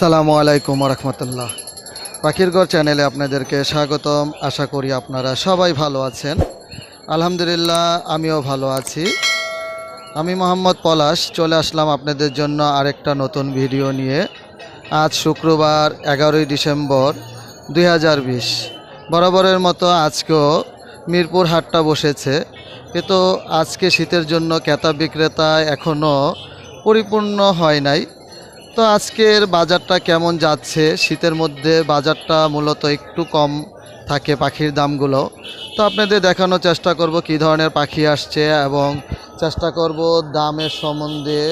আসসালামু আলাইকুম রহমতুল্লাহ। পাখির ঘর চ্যানেলে আপনাদেরকে স্বাগতম। আশা করি আপনারা সবাই ভালো আছেন। আলহামদুলিল্লাহ, আমিও ভালো আছি। আমি মোহাম্মদ পলাশ, চলে আসলাম আপনাদের জন্য আরেকটা নতুন ভিডিও নিয়ে। আজ শুক্রবার, এগারোই ডিসেম্বর দু হাজার বিশ। বরাবরের মতো আজকেও মিরপুর হাটটা বসেছে। কিন্তু আজকে শীতের জন্য ক্রেতা বিক্রেতা এখনও পরিপূর্ণ হয় নাই। তো আজকের বাজারটা কেমন যাচ্ছে? শীতের মধ্যে বাজারটা মূলত একটু কম থাকে পাখির দামগুলো। তো আপনাদের দেখানোর চেষ্টা করব কী ধরনের পাখি আসছে এবং চেষ্টা করব দামের সম্বন্ধে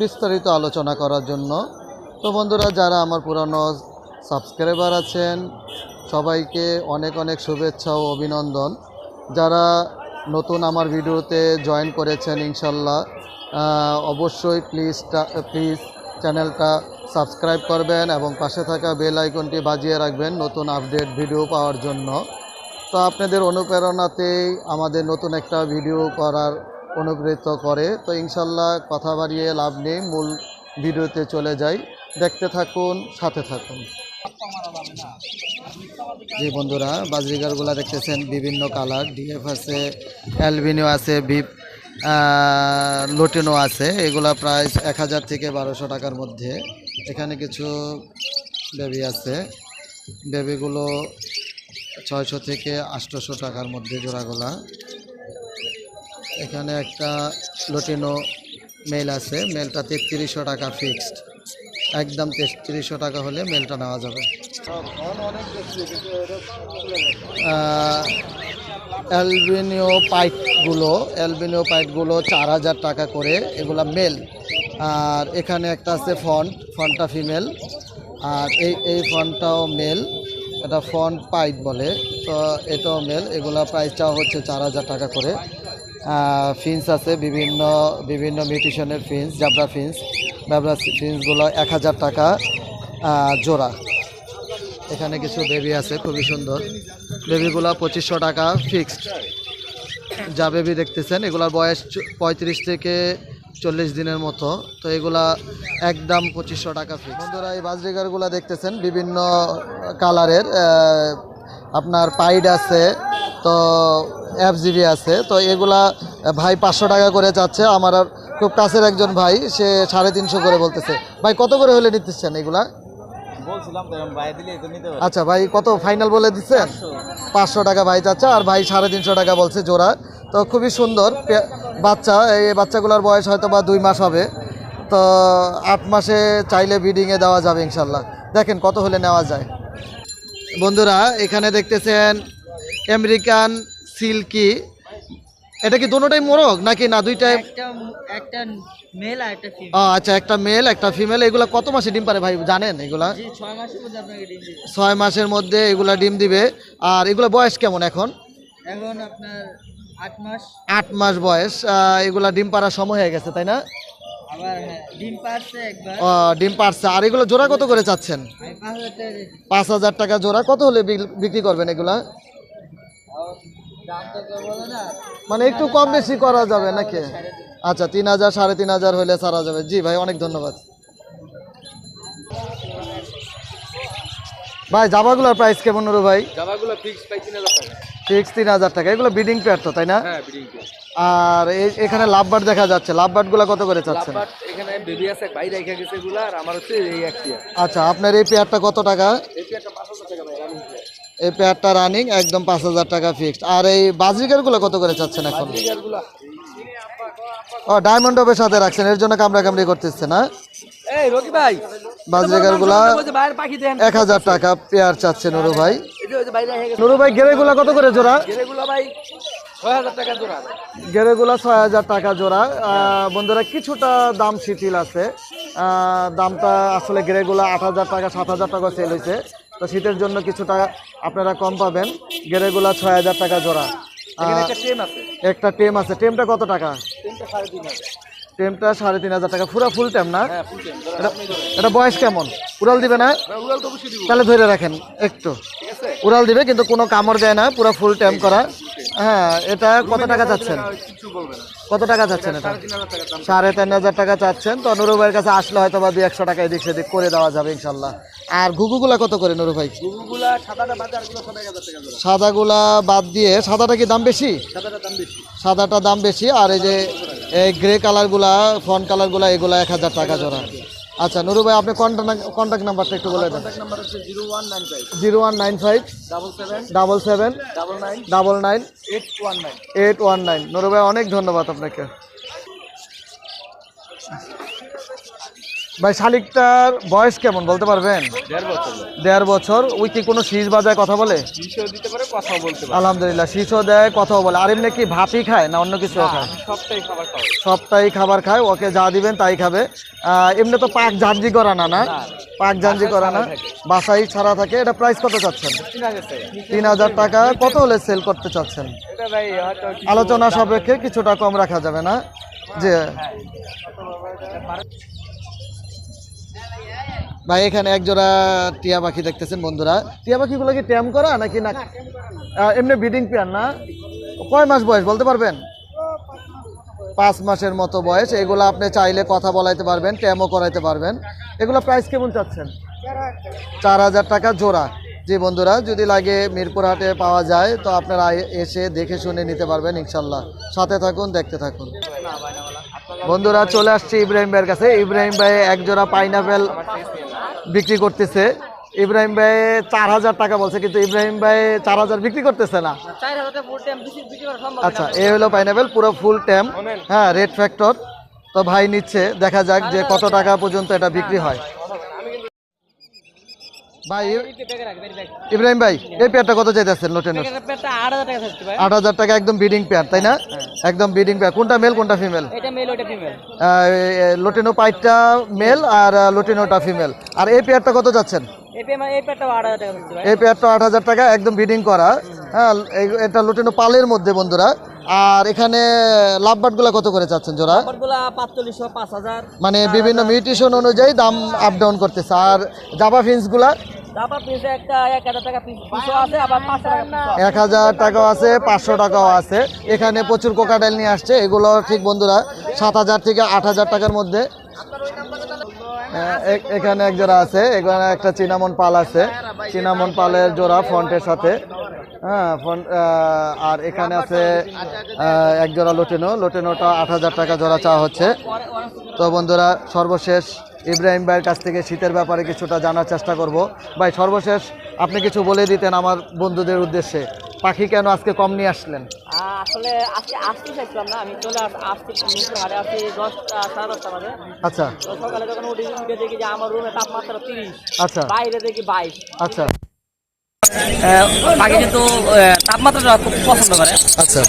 বিস্তারিত আলোচনা করার জন্য। তো বন্ধুরা, যারা আমার পুরানো সাবস্ক্রাইবার আছেন, সবাইকে অনেক অনেক শুভেচ্ছা ও অভিনন্দন। যারা নতুন আমার ভিডিওতে জয়েন করেছেন ইনশাল্লাহ অবশ্যই প্লিজ প্লিজ চ্যানেলটা সাবস্ক্রাইব করবেন এবং পাশে থাকা বেল আইকনটি বাজিয়ে রাখবেন নতুন আপডেট ভিডিও পাওয়ার জন্য। তো আপনাদের অনুপ্রেরণাতেই আমাদের নতুন একটা ভিডিও করার অনুপ্রেরিত করে। তো ইনশাল্লাহ কথা বাড়িয়ে লাভ নেই, মূল ভিডিওতে চলে যাই। দেখতে থাকুন, সাথে থাকুন। জি বন্ধুরা, বাজরিগারগুলো দেখতেছেন, বিভিন্ন কালার। ডিএফ আছে অ্যালবিনিও আছে বিপ লোটেনো আছে। এগুলা প্রাইস এক হাজার থেকে বারোশো টাকার মধ্যে। এখানে কিছু বেবি আছে। বেবিগুলো ছয়শো থেকে আটশোশো টাকার মধ্যে জোড়াগুলা। এখানে একটা লোটিনো মেল আছে। মেলটা তেত্রিশশো টাকা ফিক্সড। একদম তেত্রিশশো টাকা হলে মেলটা নেওয়া যাবে। অ্যালবিনিও পাইটগুলো অ্যালবিনিও পাইটগুলো চার হাজার টাকা করে, এগুলা মেল। আর এখানে একটা আছে ফন্ট, ফন্টটা ফিমেল। আর এই এই ফন্টটাও মেল, এটা ফন্ট পাইট বলে। তো এটাও মেল, এগুলা প্রাইসটাও হচ্ছে চার হাজার টাকা করে। ফিন্স আছে বিভিন্ন বিভিন্ন মিউটিশনের ফিন্স, জাবরা ফিন্স। জাবরা ফিন্সগুলো এক হাজার টাকা জোড়া। এখানে কিছু বেবি আছে, খুবই সুন্দর। বেবিগুলো পঁচিশশো টাকা ফিক্সড। যা বেবি দেখতেছেন, এগুলার বয়স পঁয়ত্রিশ থেকে চল্লিশ দিনের মতো। তো এগুলা একদম পঁচিশশো টাকা ফিক্স বন্ধুরা, এই বাজরিগারগুলো দেখতেছেন, বিভিন্ন কালারের আপনার পাইড আছে, তো এফজিবি আছে। তো এগুলা ভাই পাঁচশো টাকা করে চাচ্ছে, আমার খুব কাছের একজন ভাই, সে সাড়ে তিনশো করে বলতেছে। ভাই, কত করে হলে নিতেছেন এগুলা? আচ্ছা ভাই কত ফাইনাল বলে দিচ্ছেন? পাঁচশো। টাকা ভাই চাচ্ছে আর ভাই সাড়ে তিনশো টাকা বলছে জোড়া। তো খুবই সুন্দর বাচ্চা এই বাচ্চাগুলোর বয়স হয়তো বা দুই মাস হবে। তো আট মাসে চাইলে ব্রিডিংয়ে দেওয়া যাবে ইনশাল্লাহ। দেখেন কত হলে নেওয়া যায়। বন্ধুরা এখানে দেখতেছেন আমেরিকান সিল্কি এটা কি দুটোটাই মোরগ? নাকি না দুইটাই একটা একটা মেল আর একটা ফিমেল আচ্ছা একটা মেল একটা ফিমেল এগুলা কত মাসে ডিম পারে ভাই জানেন এগুলা? জি ছয় মাসের মধ্যে আপনাকে ডিম দিবে। ছয় মাসের মধ্যে এগুলা ডিম দিবে। আর এগুলা বয়স কেমন এখন? এখন আপনার আট মাস। আট মাস বয়স। এগুলা ডিম পাড়ার সময় হয়ে গেছে তাই না? আবার হ্যাঁ ডিম পারছে একবার। ও, ডিম পাড়ছে। আর এগুলো জোড়া কত করে চাচ্ছেন? আমি পাঁচ হাজার টাকা জোড়া। কত হলে বিক- বিক্রি করবেন এগুলা আর দাম তো কেউ বলে না মানে একটু কম বেশি করা যাবে নাকি? আচ্ছা তিন হাজার সাড়ে তিন হাজার হলে ছাড়া যাবে। জি ভাই অনেক ধন্যবাদ। ভাই জামাগুলোর প্রাইস কেমন নুরু ভাই? জামাগুলো ফিক্স তিন হাজার টাকা। ফিক্স তিন হাজার টাকা। এগুলো বিডিং পেয়ার তো তাই না? হ্যাঁ বিডিং আর এই- এখানে লাভবার্ড দেখা যাচ্ছে। লাভ লাভবার্ডগুলো কত করে চাচ্ছেন? বাট এখানে বেবি আছে বাইরে রেখে গেছে এগুলো আর আমার হচ্ছে এই আচ্ছা আপনার এই পেয়ারটা কত টাকা? এই এই পেয়ারটা রানিং একদম পাঁচ হাজার টাকা ফিক্সড আর এই বাজরিকারগুলো কত করে চাচ্ছেন এখন? ও ডায়মন্ড অফের সাথে রাখছেন এর জন্য কামড়া কামড়ি করতেছে না? বাজরিকারগুলা এক হাজার টাকা পেয়ার চাচ্ছে নুরু ভাই। নুরু ভাই গেরেগুলা কত করে জোড়া? গেরেগুলা ছয় হাজার টাকা জোড়া। বন্ধুরা কিছুটা দাম শিথিল আছে। দামটা আসলে গেরেগুলা আট হাজার টাকা সাত হাজার টাকা সেল হয়েছে। তো শীতের জন্য কিছুটা আপনারা কম পাবেন। গেরেগুলা ছয় হাজার টাকা জোড়া। একটা টেম আছে। টেমটা কত টাকা? টেমটা সাড়ে তিন হাজার। টাকা। পুরা ফুল টেম না? হ্যাঁ এটা বয়স কেমন? উড়াল দিবে না? তাহলে ধরে রাখেন একটু। উড়াল দিবে কিন্তু কোনো কামড় দেয় না। পুরা ফুল টেম করা। হ্যাঁ এটা কত টাকা চাচ্ছেন কত টাকা চাচ্ছেন এটা? সাড়ে তিন হাজার টাকা। চাচ্ছেন। তো নুরু ভাইয়ের কাছে আসলে হয়তো বা দুই একশো টাকা এদিক সেদিক করে দেওয়া যাবে ইনশাল্লাহ। আর ঘুঘুগুলা কত করে নুরু ভাই? সাদাগুলা বাদ দিয়ে সাদাটা কি দাম বেশি? সাদাটা দাম বেশি। সাদাটা দাম বেশি আর এই যে এই গ্রে কালারগুলা ফন কালারগুলা এগুলা এক হাজার টাকা জোড়া। আচ্ছা নুরু ভাই আপনি কন্ট্যাক্ট কন্ট্যাক্ট নাম্বারটা একটু বলে দেন। কন্ট্যাক্ট নাম্বার হচ্ছে zero one nine five. Double seven. Double nine. Eight one nine. Nuru ভাই অনেক ধন্যবাদ আপনাকে। ভাই শালিকটার বয়স কেমন বলতে পারবেন? দেড় বছর। ওই কি কোনো শীষ বাজায় কথা বলে? আলহামদুলিল্লাহ শীষও দেয় কথাও বলে। আর এমনি কি ভাতই খায় না অন্য কিছু খায়? সবটাই খাবার সবটাই খাবার খায় ওকে যা দিবেন তাই খাবে। এমনি তো পাক জাঞ্জি করা না না? পাক জাঞ্জি করা না? বাসাই ছাড়া থাকে এটা প্রাইস কত চাচ্ছেন? তিন হাজার টাকা। কত হলে সেল করতে চাচ্ছেন? আলোচনা সাপেক্ষে কিছুটা কম রাখা যাবে না? যে ভাই, এখানে একজোড়া টিয়া পাখি দেখতেছেন বন্ধুরা। টিয়া পাখিগুলো কি ট্যাম করা নাকি না? এমনি ব্রিডিং পেয়ার না? কয় মাস বয়স, বলতে পারবেন? পাঁচ মাসের মতো বয়স। এগুলো আপনি চাইলে কথা বলাইতে পারবেন, ট্যামও করাইতে পারবেন। এগুলো প্রাইস কেমন চাচ্ছেন? চার হাজার টাকা জোড়া। জি বন্ধুরা, যদি লাগে মিরপুর হাটে পাওয়া যায়, তো আপনারা এসে দেখে শুনে নিতে পারবেন ইনশাল্লাহ। সাথে থাকুন, দেখতে থাকুন। বন্ধুরা চলে আসছে ইব্রাহিম ভাইয়ের কাছে। ইব্রাহিম ভাই একজোড়া পাইনাপেল বিক্রি করতেছে। ইব্রাহিম ভাই চার হাজার টাকা বলছে কিন্তু ইব্রাহিম ভাই চার হাজার বিক্রি করতেছে না। আচ্ছা এ হলো পাইনাপেল পুরো ফুল ট্যাম হ্যাঁ রেড ফ্যাক্টর তো ভাই নিচ্ছে দেখা যাক যে কত টাকা পর্যন্ত এটা বিক্রি হয়। ভাই ইব্রাহিম ভাই এই পেয়ারটা কত চাইতেছেন লোটেনের আট হাজার টাকা একদম বিডিং পেয়ার তাই না? একদম বিডিং পেয়ার। কোনটা মেল কোনটা ফিমেল লোটেনো পাইটটা মেল আর লোটেনোটা ফিমেল আর এই পেয়ারটা কত যাচ্ছেন? এই এই পেয়ারটা আট হাজার টাকা একদম বিডিং করা। হ্যাঁ এটা লোটেনো পালের মধ্যে বন্ধুরা। আর এখানে লাভবার্ডগুলো কত করে চাচ্ছেন জোড়া? মানে বিভিন্ন মিউটিশন অনুযায়ী দাম আপ ডাউন করতেছে। আর জাবা ফিন্সগুলা এক হাজার টাকাও আছে পাঁচশো টাকাও আছে। এখানে প্রচুর কোকাডাইল নিয়ে আসছে এগুলো ঠিক বন্ধুরা সাত হাজার থেকে আট হাজার টাকার মধ্যে। এখানে এক জোড়া আছে এখানে একটা চিনামন পাল আছে। চিনামন পালের জোড়া ফ্রন্টের সাথে। হ্যাঁ ফ্রন্ট আর এখানে আছে এক জোড়া লোটেনো। লোটেনোটা আট হাজার টাকা জোড়া চাওয়া হচ্ছে। তো বন্ধুরা সর্বশেষ ইব্রাহিম ভাইয়ের কাছ থেকে শীতের ব্যাপারে কিছুটা জানার চেষ্টা করব। ভাই সর্বশেষ আপনি কিছু বলে দিতেন আমার বন্ধুদের উদ্দেশ্যে। পাখি কেন আজকে কম নিয়ে আসলেন? আসলে আজকে আসতে চাইছিলাম না আমি চলে আসতে হারে আসছি দশটা সাড়ে দশটা বাজে আচ্ছা। সকালে যখন উঠে দেখি যে আমার রুমে তাপমাত্রা তিরিশ আচ্ছা। বাইরে দেখি বাইশ। আচ্ছা। পাখি কিন্তু তাপমাত্রাটা খুব পছন্দ করে। আচ্ছা।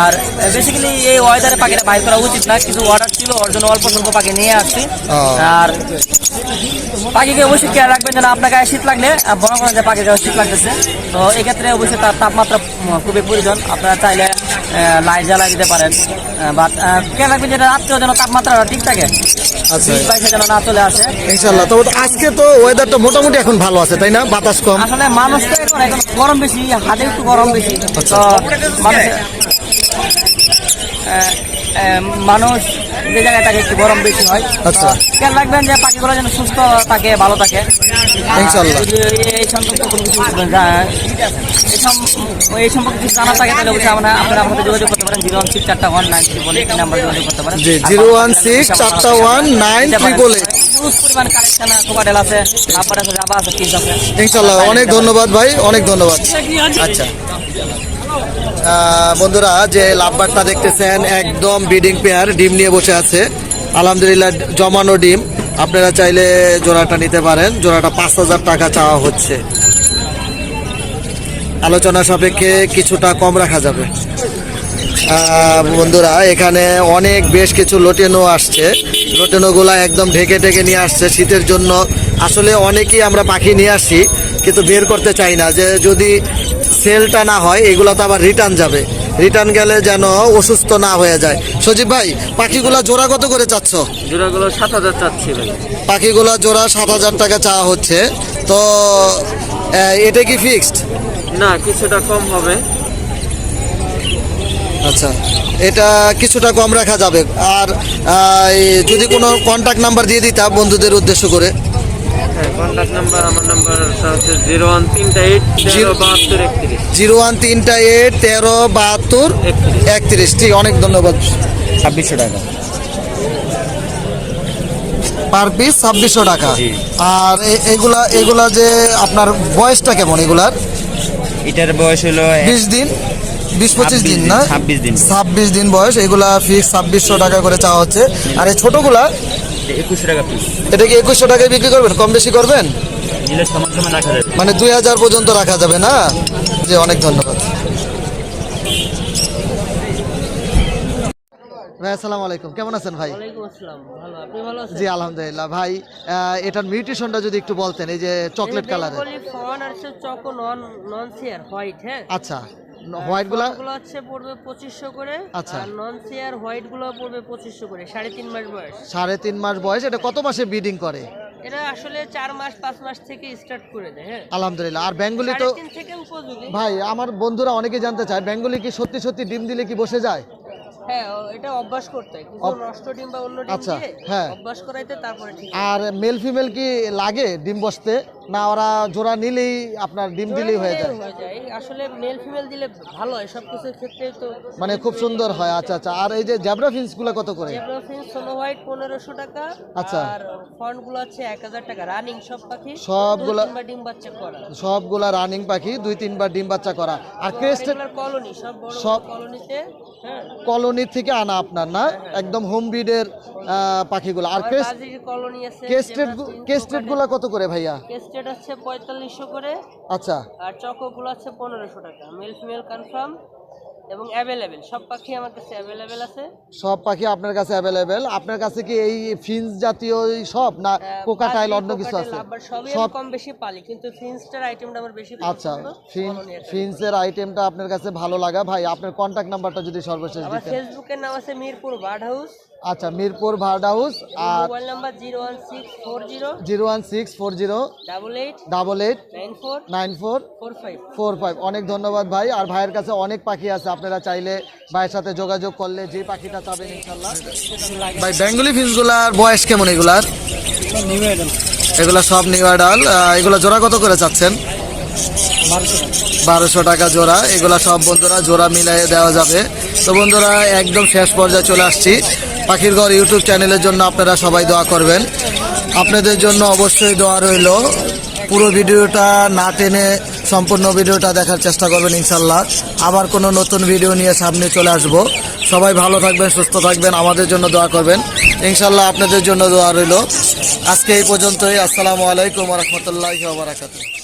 আর বেসিক্যালি এই ওয়েদারে পাখিটা বাইর করা উচিত না কিছু অর্ডার ছিল ওর জন্য অল্প স্বল্প পাখি নিয়ে আসছি। আর পাখিকে অবশ্যই কেয়ার রাখবেন যেন আপনার গায়ে শীত লাগলে আহ, মনে যে পাখির গায়ে শীত লাগতেছে। তো এক্ষেত্রে অবশ্যই তার তাপমাত্রা খুবই প্রয়োজন। আপনারা চাইলে লাইট জ্বালা দিতে পারেন। বাট কেয়ার রাখবেন যেটা রাত্রেও যেন তাপমাত্রাটা ঠিক থাকে। বিশ বাইশে যেন না চলে আসে। ইনশাল্লাহ তো আজকে তো ওয়েদারটা মোটামুটি এখন ভালো আছে তাই না? বাতাস কম। আসলে মানুষ তো এখন এখন গরম বেশি হাতে একটু গরম বেশি। তো মানুষ আহ, আহ, মানুষ যে জায়গায় থাকে একটু গরম বেশি হয়। আচ্ছা। খেয়াল রাখবেন যে পাখিগুলো যেন সুস্থ থাকে ভালো থাকে। ইনশাল্লাহ। এই সম্পর্কে কোনো কিছু এই সম্পর্কে কিছু জানা থাকে তাহলে অবশ্যই আমরা আপনারা আমাদের যোগাযোগ করতে পারেন জিরো ওয়ান সিক্স চারটা ওয়ান নাইন থ্রি বলে এই নাম্বার যোগাযোগ করতে পারেন। জি জিরো ওয়ান সিক্স চারটা ওয়ান নাইন ইনশাল্লাহ অনেক ধন্যবাদ ভাই অনেক ধন্যবাদ। আচ্ছা। আহ, বন্ধুরা, যে লাভবারটা দেখতেছেন, একদম ব্রিডিং পেয়ার, ডিম নিয়ে বসে আছে। আলহামদুলিল্লাহ, জমানো ডিম। আপনারা চাইলে জোড়াটা নিতে পারেন। জোড়াটা পাঁচ হাজার টাকা চাওয়া হচ্ছে। আলোচনা সাপেক্ষে কিছুটা কম রাখা যাবে। বন্ধুরা, এখানে অনেক বেশ কিছু লোটেনো আসছে। লোটেনোগুলা একদম ঢেকে ঢেকে নিয়ে আসছে শীতের জন্য। আসলে অনেকেই আমরা পাখি নিয়ে আসি, কিন্তু বের করতে চাই না। যে যদি সেলটা না হয় এগুলো তো আবার রিটার্ন যাবে। রিটার্ন গেলে যেন অসুস্থ না হয়ে যায়। সজীব ভাই পাখিগুলো জোড়া কত করে চাচ্ছ? জোড়াগুলো সাত হাজার চাচ্ছি ভাই। পাখিগুলা জোড়া সাত হাজার টাকা চাওয়া হচ্ছে। তো এটা কি ফিক্সড না কিছুটা কম হবে। আচ্ছা এটা কিছুটা কম রাখা যাবে। আর যদি কোনো কন্ট্যাক্ট নাম্বার দিয়ে দিতা বন্ধুদের উদ্দেশ্য করে। কন্ট্যাক্ট নাম্বার আমার নাম্বারটা হচ্ছে জিরো ওয়ান তিনটা এইট জিরো বাহাত্তর একত্রিশ। জিরো ওয়ান তিনটা এইট তেরো বাহাত্তর একত্রিশ। ঠিক অনেক ধন্যবাদ। ছাব্বিশশো টাকা। পার পিস ছাব্বিশশো টাকা। আর এগুলা এগুলা যে আপনার বয়সটা কেমন এগুলার? এটার বয়স হলো বিশ দিন? বিশ পঁচিশ দিন না? 26 দিন। ছাব্বিশ দিন বয়স এগুলা ফিক্স ছাব্বিশশো টাকা করে চাওয়া হচ্ছে। আর এই ছোটগুলা একুশশো টাকা পিস এটা কি একুশশো টাকায় বিক্রি করবেন? কম বেশি করবেন? নিলে সমান সমান রাখা যাবে মানে দুই হাজার পর্যন্ত রাখা যাবে না? জি অনেক ধন্যবাদ। ভাই আসসালামু আলাইকুম। কেমন আছেন ভাই? ওয়ালাইকুম আসসালাম। ভালো আপনি ভালো আছেন? জি আলহামদুলিল্লাহ। ভাই আহ, এটার মিউটেশনটা যদি একটু বলতেন এই যে চকলেট কালারের বেঙ্গলি ফন আর হচ্ছে চকো নন নন সিয়ার হোয়াইট হ্যাঁ? আচ্ছা। হোয়াইটগুলা? গুলো হচ্ছে পড়বে পঁচিশশো করে। আচ্ছা। আর নন সিয়ার হোয়াইটগুলো পড়বে পঁচিশশো করে সাড়ে তিন মাস বয়স। সাড়ে তিন মাস বয়স এটা কত মাসে ব্রিডিং করে? এটা আসলে চার মাস পাঁচ মাস থেকে স্টার্ট করে দেয় হ্যাঁ। আলহামদুলিল্লাহ। আর বেঙ্গলি তো থেকে উপযোগী। ভাই আমার বন্ধুরা অনেকে জানতে চায় বেঙ্গলি কি সত্যি সত্যি ডিম দিলে কি বসে যায়? হ্যাঁ এটা অভ্যাস করতে হয়। কিছু নষ্ট ডিম বা অন্য ডিম আচ্ছা, দিয়ে হ্যাঁ। অভ্যাস করাইতে তারপরে আর মেল ফিমেল কি লাগে ডিম বসতে? না ওরা জোড়া নিলেই আপনার ডিম দিলেই হয়ে যায়। আসলে মেল ফিমেল দিলে ভালো হয় সব কিছুর ক্ষেত্রে তো মানে খুব সুন্দর হয় আচ্ছা আচ্ছা। আর এই যে জ্যাবরা ফিন্সগুলো কত করে? জেব্রাফিন সোনো হোয়াইট পনেরোশো টাকা আচ্ছা। আর ফন্টগুলো আছে এক হাজার টাকা। রানিং সব পাখি সবগুলা- ডিম বাচ্চা করা। সবগুলা রানিং পাখি দুই তিনবার ডিম বাচ্চা করা। আর ক্রেস্টেড কলোনি সব বড় সব- কলোনিতে হ্যাঁ। কলোনি থেকে আনা আপনার না? একদম হোম ব্রিডের পাখিগুলো। আর কলোনি আছে কেস্টেড কেস্টেডগুলো কত করে ভাইয়া? কেস্টেড আছে পঁয়তাল্লিশশো করে। আচ্ছা। আর চকো গুলো আছে পনেরোশো টাকা। মেল ফিমেল কনফার্ম এবং অ্যাভেলেবেল সব পাখি আমার কাছে অ্যাভেলেবেল আছে। সব পাখি আপনার কাছে অ্যাভেলেবেল আপনার কাছে কি এই ফিন্স জাতীয় সব না কোকাটাইল অন্য কিছু আছে? সব কম বেশি পালি কিন্তু ফিন্সটার আইটেমটা আমার বেশি আচ্ছা ফিন্সের আইটেমটা আপনার কাছে ভালো লাগা। ভাই আপনার কন্ট্যাক্ট নাম্বারটা যদি সর্বশেষ আমার ফেসবুকের নাম আছে মিরপুর বার্ড হাউস আচ্ছা মিরপুর ভার্ড হাউস আর mobile number zero one six four zero zero one six four zero double eight double eight nine four nine four four five. Four five. অনেক ধন্যবাদ ভাই। আর ভাইয়ের কাছে অনেক পাখি আছে আপনারা চাইলে ভাইয়ের সাথে যোগাযোগ করলে যে পাখিটা চাবেন ইনশাল্লাহ ভাই বেঙ্গলি ফিন্সগুলার বয়স কেমন এগুলার? এগুলা সব নিউ অ্যাডাল এগুলা জোড়া কত করে চাচ্ছেন? বারোশো টাকা জোড়া। এগুলা সব বন্ধুরা জোড়া মিলাই দেওয়া যাবে। তো বন্ধুরা একদম শেষ পর্যায়ে চলে আসছি। পাখির ঘর ইউটিউব চ্যানেলের জন্য আপনারা সবাই দোয়া করবেন। আপনাদের জন্য অবশ্যই দোয়া রইল। পুরো ভিডিওটা না টেনে সম্পূর্ণ ভিডিওটা দেখার চেষ্টা করবেন ইনশাল্লাহ আবার কোনো নতুন ভিডিও নিয়ে সামনে চলে আসব। সবাই ভালো থাকবেন, সুস্থ থাকবেন, আমাদের জন্য দোয়া করবেন। ইনশাল্লাহ আপনাদের জন্য দোয়া রইল। আজকে এই পর্যন্তই। আসসালামু আলাইকুম রহমতুল্লাহ বারাকাতুহ।